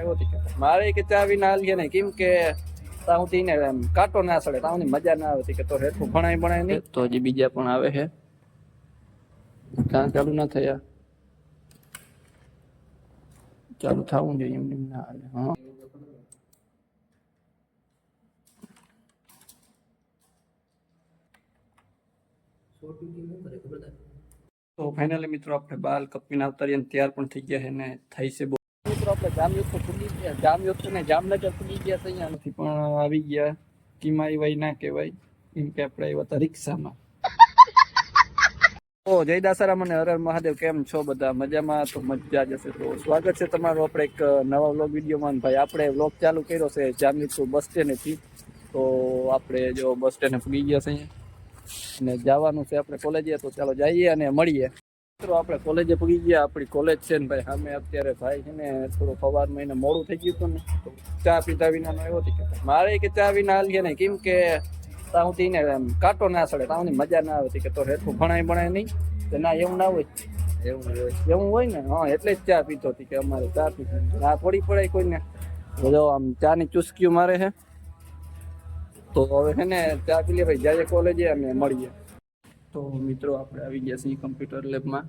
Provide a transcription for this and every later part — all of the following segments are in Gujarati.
એવો થી કહેતો. મારે કે ચા વિના હાલીએ ને કેમ કે તાઉ ને એમ કાંટો ના સડે તાઉની મજા ના આવે કે તો હેઠું ભણાય ભણાય નહીં તો હજી બીજા પણ આવે છે કાં ચાલુ ના થયા ચાલુ થવું જોઈએ એમ એમ ના હાલે હા તો ફાઇનલી મિત્રો આપણે બાલ કપીને આવતારીએ ને તૈયાર પણ થઈ ગયા છે ને થઈ છે બહુ મિત્રો આપણે જામયુદ્ધ તો પૂગી ગયા. જામયુદ્ધ ને જામનગર પૂગી ગયા તો નથી પણ આવી ગયા. કિમાઈ વઈ ના કહેવાય. એમ કે આપણે આવ્યા હતા રિક્ષામાં. ઓ, જય દાસારામ અને હરર મહાદેવ, કેમ છો બધા? મજામાં? તો મજા જશે તો. સ્વાગત છે તમારું આપણે એક નવા વ્લોગ વિડીયોમાં. ભાઈ, આપણે વ્લોગ ચાલુ કર્યો છે જામનીપુર બસ સ્ટેન્ડથી તો આપણે જો બસ સ્ટેન્ડ પૂગી ગયા છે અને જવાનું છે આપણે કોલેજે, તો ચાલો જઈએ અને મળીએ. મિત્રો આપણે કોલેજે પૂગી ગયા આપણી કોલેજ છે ને ભાઈ સામે અત્યારે ભાઈ છે ને થોડું સવારમાં એને મોડું થઈ ગયું હતું ને તો ચા પીધા વિનાનો એવો થી કહેતો. મારે કે ચા વિના હાલીએ ને કેમ કે તાઉથી ને એમ કાંટો ના સડે તાઉની મજા ના આવે કે તો હેઠું ભણાય ભણાય નહીં તો ના એવું ના હોય એવું હોય એવું હોય ને હા એટલે જ ચા પીતો હતી કે અમારે ચા પીતો ના થોડી પડાય કોઈને જો આમ ચાની ચુસ્કીઓ મારે છે તો હવે છે ને ચા પી લે ભાઈ જઈએ કોલેજે અને મળીએ તો મિત્રો, આપણે આવી ગયા છીએ કમ્પ્યુટર લેબમાં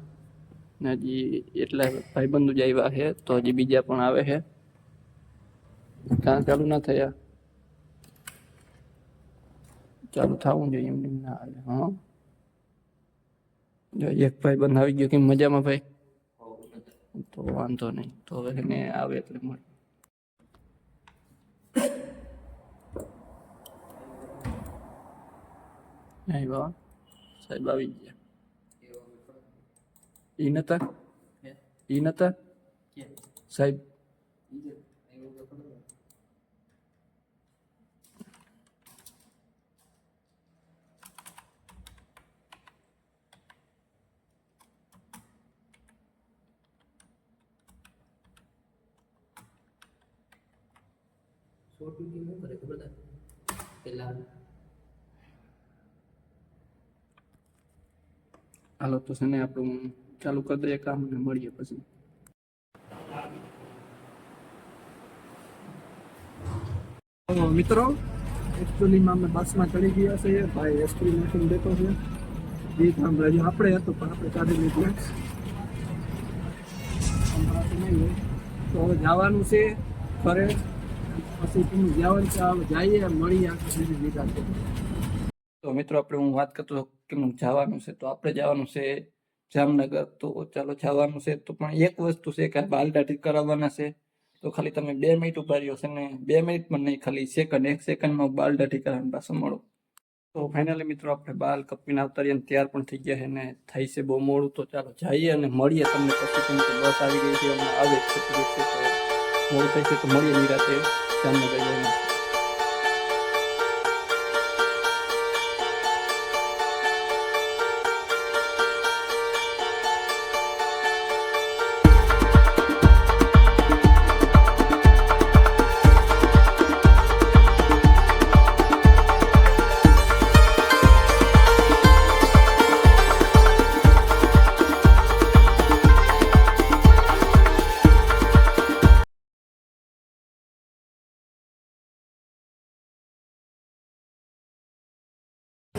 ને હજી એટલા ભાઈબંધો જ આવ્યા છે, તો હજી બીજા પણ આવે છે. કાં ચાલુ ના થયા? ચાલુ થવું જોઈએ એમ ના હાલે હા. જો એક ભાઈ બંધ આવી ગયો કે મજામાં ભાઈ? તો વાંધો નહીં, તો હવે એને આવે એટલે મળે. નહીં બાબા સાહેબ આવી ગયા ઈ નતા ઈ નતા સાહેબ હાલો તો છે ને આપણું ચાલુ કરી દઈએ કામ ને મળીએ પછી તો મિત્રો એકચ્યુઅલીમાં અમે બસમાં ચડી ગયા છીએ ભાઈ એસટી મશીન દેતો છે એ કામ હજી આપણે હતું પણ આપણે કાઢી લીધું હમણાંથી નહીં હોય. તો હવે જવાનું છે ઘરે પછી તમે જવાનું છે હવે જઈએ મળીએ આપણે બીજી લીધા છે તો મિત્રો આપણે હું વાત કરતો હતો કે હું જવાનું છે તો આપણે જવાનું છે જામનગર તો ચાલો જવાનું છે તો પણ એક વસ્તુ છે કે બાલટા ઠીક કરાવવાના છે તો ખાલી તમે બે મિનિટ ઉભા રહ્યો છે ને બે મિનિટ પણ નહીં ખાલી સેકન્ડ એક સેકન્ડમાં બાલટા ઠીક કરાવવાની પાછો મળો તો ફાઇનલી મિત્રો આપણે બાલ કપીને આવતારીએ ને તૈયાર પણ થઈ ગયા છે ને થાય છે બહુ મોડું તો ચાલો જઈએ અને મળીએ તમને પછી કેમ કે બસ આવી ગઈ છે હમણાં આવે જ છે થોડીક છે તો મોડું થાય છે તો મળીએ નિરાતે જામનગર જઈને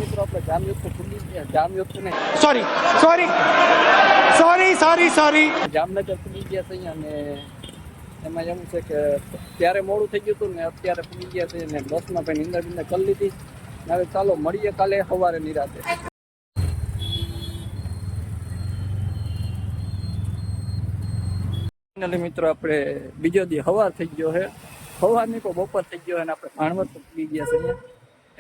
મિત્રો આપણે ને sorry sorry sorry sorry sorry. Jamnagar પૂગી ગયા છે અને એમાં એવું છે કે ત્યારે મોડું થઈ ગયું હતું ને અત્યારે પૂગી ગયા છે ને બસમાં પણ નિંદર બિંદર કરી લીધી. હવે ચાલો મળીએ કાલે સવારે નિરાતે. ફાઇનલી મિત્રો આપણે બીજો દી હવાર થઈ ગયો છે. હવાર નહીં બપોર થઈ ગયો અને આપણે ભાણવત પૂગી ગયા છે અહીંયા.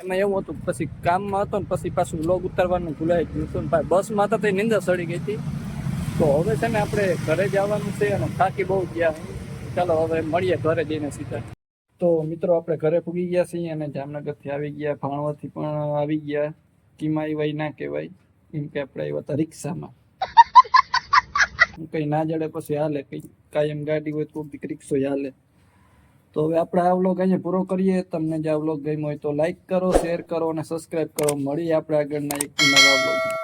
એમાં એવું હતું પછી કામમાં હતો ને પછી પાછું લોગ ઉતારવાનું ભૂલાઈ ગયું હતું ભાઈ, બસમાં હતા તો નિંદર સડી ગઈ હતી. તો હવે છે ને આપણે ઘરે જવાનું છે અને થાકી બહુ ગયા ચાલો હવે મળીએ ઘરે જઈને સીધા. તો મિત્રો, આપણે ઘરે પૂગી ગયા છીએ અને જામનગરથી આવી ગયા ભાણવાથી પણ આવી ગયા. કિમાઈ વાય ના કહેવાય. એમ કે આપણે આવ્યા હતા રિક્ષામાં. કઈ ના જડે, પછી હાલે. કઈ કાયમ ગાડી હોય તો કોઈક રિક્ષો હાલે. તો હવે આપણે આ વ્લોગ અહીંયા પૂરો કરીએ. તમને જે આ વ્લોગ ગમ્યો હોય તો લાઈક કરો શેર કરો અને સબસ્ક્રાઇબ કરો. મળીએ આપણે આગળના એક નવા વ્લોગમાં